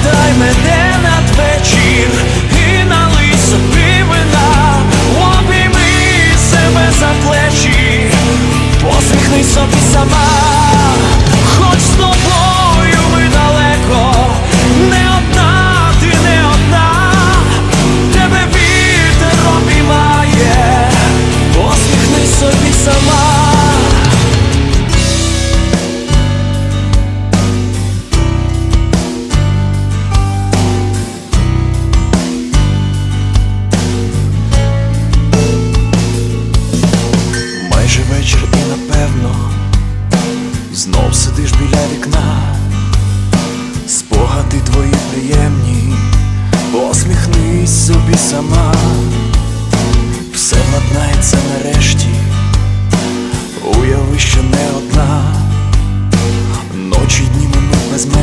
Спитай мене надвечір і налий собі вина обійми себе за плечі, посихни собі сама. знов сидиш біля вікна, спогади твої приємні, посміхнись собі сама, все владнається нарешті, уяви, що не одна, ночі дні минуть без мене.